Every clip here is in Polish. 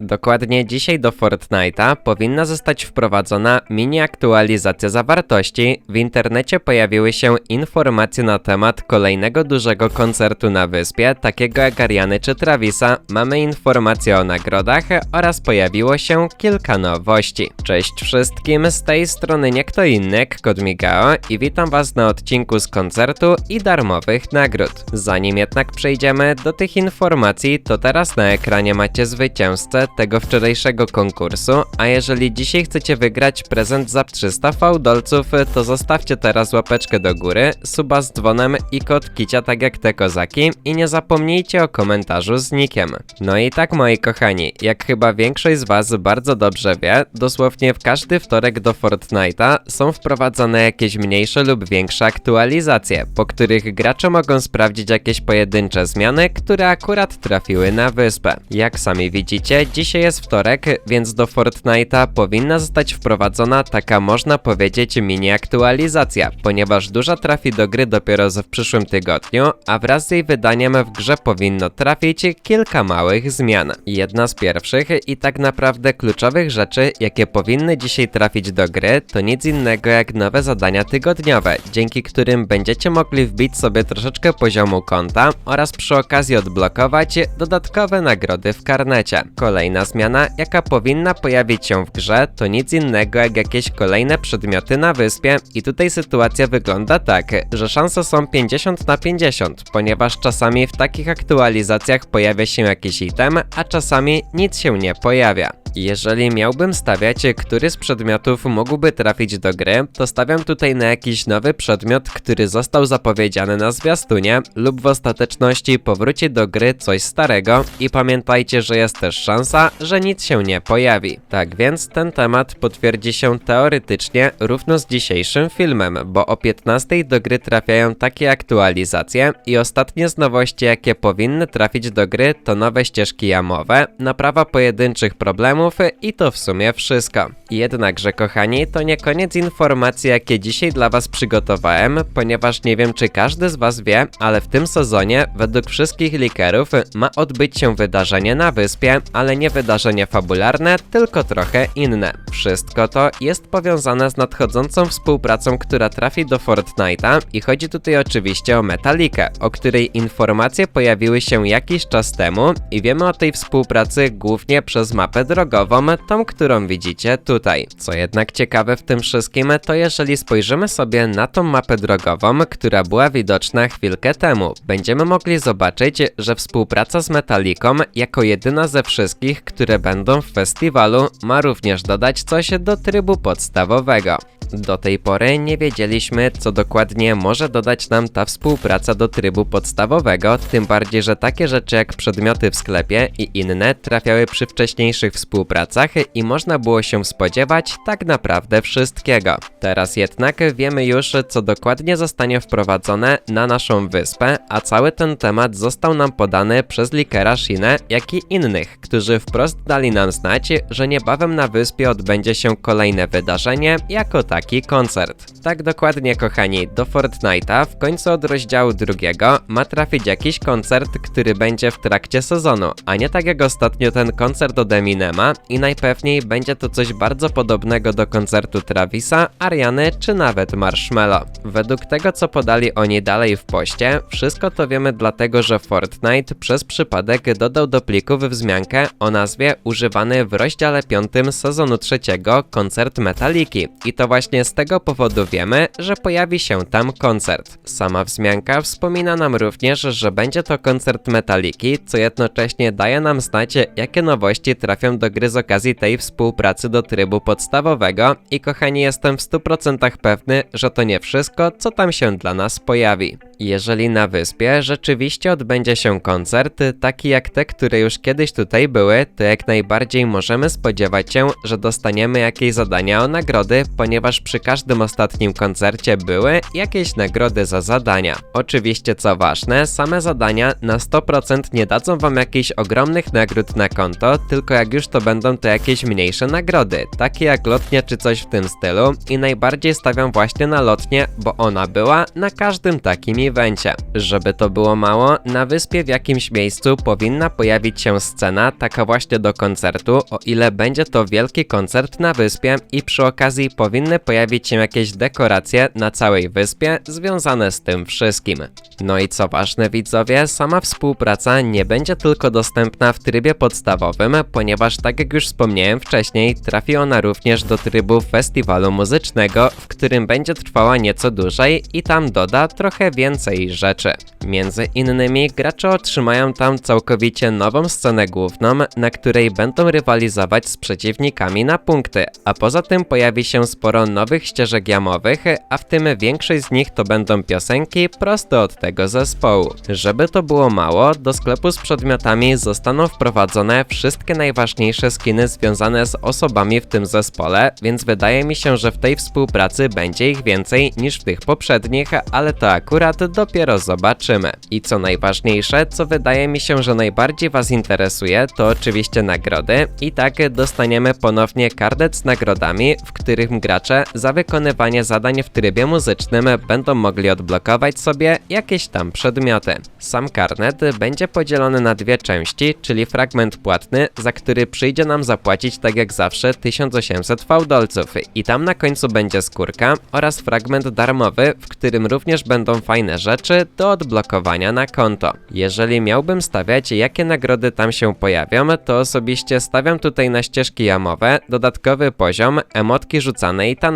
Dokładnie dzisiaj do Fortnite'a powinna zostać wprowadzona mini aktualizacja zawartości. W internecie pojawiły się informacje na temat kolejnego dużego koncertu na wyspie, takiego jak Ariany czy Travisa. Mamy informacje o nagrodach oraz pojawiło się kilka nowości. Cześć wszystkim, z tej strony nie kto inny, Kod Migao i witam was na odcinku z koncertu i darmowych nagród. Zanim jednak przejdziemy do tych informacji, to teraz na ekranie macie zwycięzcę tego wczorajszego konkursu, a jeżeli dzisiaj chcecie wygrać prezent za 300 fałdolców, to zostawcie teraz łapeczkę do góry, suba z dzwonem i kod kicia tak jak te kozaki i nie zapomnijcie o komentarzu z nikiem. No i tak moi kochani, jak chyba większość z was bardzo dobrze wie, dosłownie w każdy wtorek do Fortnite'a są wprowadzane jakieś mniejsze lub większe aktualizacje, po których gracze mogą sprawdzić jakieś pojedyncze zmiany, które akurat trafiły na wyspę. Jak sami widzicie, dzisiaj jest wtorek, więc do Fortnite'a powinna zostać wprowadzona taka można powiedzieć mini aktualizacja, ponieważ duża trafi do gry dopiero w przyszłym tygodniu, a wraz z jej wydaniem w grze powinno trafić kilka małych zmian. Jedna z pierwszych i tak naprawdę kluczowych rzeczy, jakie powinny dzisiaj trafić do gry, to nic innego jak nowe zadania tygodniowe, dzięki którym będziecie mogli wbić sobie troszeczkę poziomu konta oraz przy okazji odblokować dodatkowe nagrody w karnecie. Kolejna zmiana, jaka powinna pojawić się w grze, to nic innego jak jakieś kolejne przedmioty na wyspie i tutaj sytuacja wygląda tak, że szanse są 50 na 50, ponieważ czasami w takich aktualizacjach pojawia się jakiś item, a czasami nic się nie pojawia. Jeżeli miałbym stawiać, który z przedmiotów mógłby trafić do gry, to stawiam tutaj na jakiś nowy przedmiot, który został zapowiedziany na zwiastunie lub w ostateczności powróci do gry coś starego i pamiętajcie, że jest też szansa, że nic się nie pojawi. Tak więc ten temat potwierdzi się teoretycznie równo z dzisiejszym filmem, bo o 15 do gry trafiają takie aktualizacje i ostatnie z nowości jakie powinny trafić do gry to nowe ścieżki jamowe, naprawa pojedynczych problemów i to w sumie wszystko. Jednakże kochani, to nie koniec informacji jakie dzisiaj dla was przygotowałem, ponieważ nie wiem czy każdy z was wie, ale w tym sezonie według wszystkich likerów ma odbyć się wydarzenie na wyspie, ale nie wydarzenie fabularne, tylko trochę inne. Wszystko to jest powiązane z nadchodzącą współpracą, która trafi do Fortnite'a i chodzi tutaj oczywiście o Metalikę, o której informacje pojawiły się jakiś czas temu i wiemy o tej współpracy głównie przez mapę drogową, tą, którą widzicie tutaj. Co jednak ciekawe w tym wszystkim, to jeżeli spojrzymy sobie na tą mapę drogową, która była widoczna chwilkę temu, będziemy mogli zobaczyć, że współpraca z Metaliką jako jedyna ze wszystkich, które będą w festiwalu, ma również dodać coś do trybu podstawowego. Do tej pory nie wiedzieliśmy, co dokładnie może dodać nam ta współpraca do trybu podstawowego, tym bardziej, że takie rzeczy jak przedmioty w sklepie i inne trafiały przy wcześniejszych współpracach i można było się spodziewać tak naprawdę wszystkiego. Teraz jednak wiemy już, co dokładnie zostanie wprowadzone na naszą wyspę, a cały ten temat został nam podany przez Likera Shinę, jak i innych, którzy wprost dali nam znać, że niebawem na wyspie odbędzie się kolejne wydarzenie, jako taki koncert. Tak dokładnie, kochani, do Fortnite'a w końcu od rozdziału drugiego ma trafić jakiś koncert, który będzie w trakcie sezonu, a nie tak jak ostatnio ten koncert od Eminema i najpewniej będzie to coś bardzo podobnego do koncertu Travisa, Ariany czy nawet Marshmello. Według tego, co podali oni dalej w poście, wszystko to wiemy dlatego, że Fortnite przez przypadek dodał do plików wzmiankę o nazwie używany w rozdziale 5 sezonu trzeciego koncert Metaliki i to właśnie z tego powodu wiemy, że pojawi się tam koncert. Sama wzmianka wspomina nam również, że będzie to koncert Metaliki, co jednocześnie daje nam znać, jakie nowości trafią do gry z okazji tej współpracy do trybu podstawowego i kochani jestem w 100% pewny, że to nie wszystko, co tam się dla nas pojawi. Jeżeli na wyspie rzeczywiście odbędzie się koncert, taki jak te, które już kiedyś tutaj były, to jak najbardziej możemy spodziewać się, że dostaniemy jakieś zadania o nagrody, ponieważ ponieważ przy każdym ostatnim koncercie były jakieś nagrody za zadania. Oczywiście co ważne, same zadania na 100% nie dadzą wam jakichś ogromnych nagród na konto, tylko jak już to będą to jakieś mniejsze nagrody, takie jak lotnia czy coś w tym stylu i najbardziej stawiam właśnie na lotnię, bo ona była na każdym takim evencie. Żeby to było mało, na wyspie w jakimś miejscu powinna pojawić się scena taka właśnie do koncertu, o ile będzie to wielki koncert na wyspie i przy okazji powinny pojawić się jakieś dekoracje na całej wyspie związane z tym wszystkim. No i co ważne widzowie, sama współpraca nie będzie tylko dostępna w trybie podstawowym, ponieważ tak jak już wspomniałem wcześniej, trafi ona również do trybu festiwalu muzycznego, w którym będzie trwała nieco dłużej i tam doda trochę więcej rzeczy. Między innymi gracze otrzymają tam całkowicie nową scenę główną, na której będą rywalizować z przeciwnikami na punkty, a poza tym pojawi się sporo nowych ścieżek jamowych, a w tym większość z nich to będą piosenki prosto od tego zespołu. Żeby to było mało, do sklepu z przedmiotami zostaną wprowadzone wszystkie najważniejsze skiny związane z osobami w tym zespole, więc wydaje mi się, że w tej współpracy będzie ich więcej niż w tych poprzednich, ale to akurat dopiero zobaczymy. I co najważniejsze, co wydaje mi się, że najbardziej Was interesuje, to oczywiście nagrody. I tak dostaniemy ponownie karnet z nagrodami, w którym gracze za wykonywanie zadań w trybie muzycznym będą mogli odblokować sobie jakieś tam przedmioty. Sam karnet będzie podzielony na dwie części, czyli fragment płatny, za który przyjdzie nam zapłacić tak jak zawsze 1800 fałdolców i tam na końcu będzie skórka oraz fragment darmowy, w którym również będą fajne rzeczy do odblokowania na konto. Jeżeli miałbym stawiać jakie nagrody tam się pojawią, to osobiście stawiam tutaj na ścieżki jamowe, dodatkowy poziom, emotki rzucane i taneczne,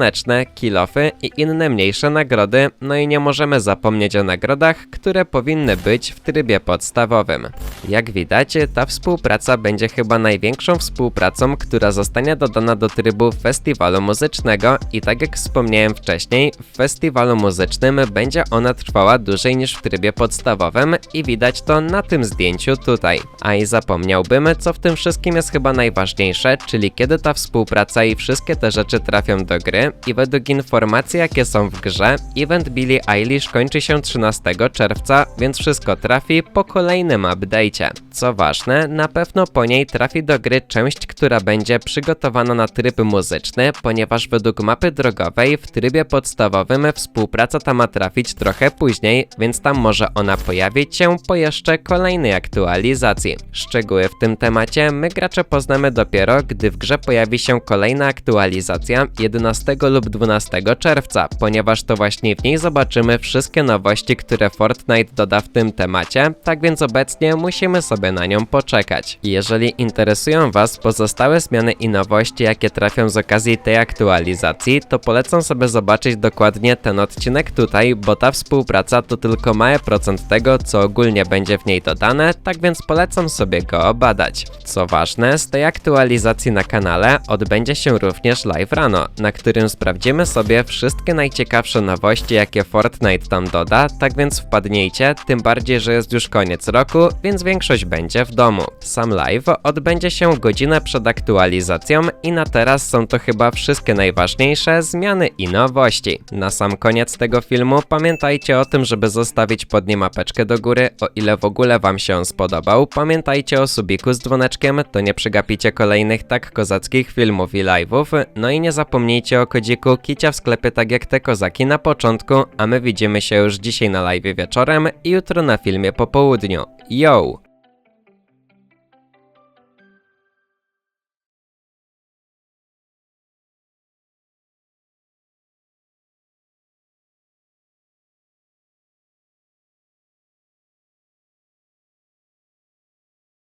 kilofy i inne mniejsze nagrody, no i nie możemy zapomnieć o nagrodach, które powinny być w trybie podstawowym. Jak widać, ta współpraca będzie chyba największą współpracą, która zostanie dodana do trybu festiwalu muzycznego i tak jak wspomniałem wcześniej, w festiwalu muzycznym będzie ona trwała dłużej niż w trybie podstawowym i widać to na tym zdjęciu tutaj. A i zapomniałbym, co w tym wszystkim jest chyba najważniejsze, czyli kiedy ta współpraca i wszystkie te rzeczy trafią do gry i według informacji jakie są w grze, event Billie Eilish kończy się 13 czerwca, więc wszystko trafi po kolejnym update'cie. Co ważne, na pewno po niej trafi do gry część, która będzie przygotowana na tryb muzyczny, ponieważ według mapy drogowej w trybie podstawowym współpraca ta ma trafić trochę później, więc tam może ona pojawić się po jeszcze kolejnej aktualizacji. Szczegóły w tym temacie my gracze poznamy dopiero, gdy w grze pojawi się kolejna aktualizacja 11 lub 12 czerwca, ponieważ to właśnie w niej zobaczymy wszystkie nowości, które Fortnite doda w tym temacie, tak więc obecnie musimy sobie na nią poczekać. Jeżeli interesują Was pozostałe zmiany i nowości, jakie trafią z okazji tej aktualizacji, to polecam sobie zobaczyć dokładnie ten odcinek tutaj, bo ta współpraca to tylko mały procent tego, co ogólnie będzie w niej dodane, tak więc polecam sobie go obadać. Co ważne, z tej aktualizacji na kanale odbędzie się również live rano, na którym sprawdzimy sobie wszystkie najciekawsze nowości, jakie Fortnite tam doda, tak więc wpadnijcie, tym bardziej, że jest już koniec roku, więc większość będzie w domu. Sam live odbędzie się godzinę przed aktualizacją i na teraz są to chyba wszystkie najważniejsze zmiany i nowości. Na sam koniec tego filmu pamiętajcie o tym, żeby zostawić pod nim mapeczkę do góry, o ile w ogóle wam się on spodobał. Pamiętajcie o subiku z dzwoneczkiem, to nie przegapicie kolejnych tak kozackich filmów i live'ów. No i nie zapomnijcie o kodziku kicia w sklepie tak jak te kozaki na początku, a my widzimy się już dzisiaj na live wieczorem i jutro na filmie po południu. Yo!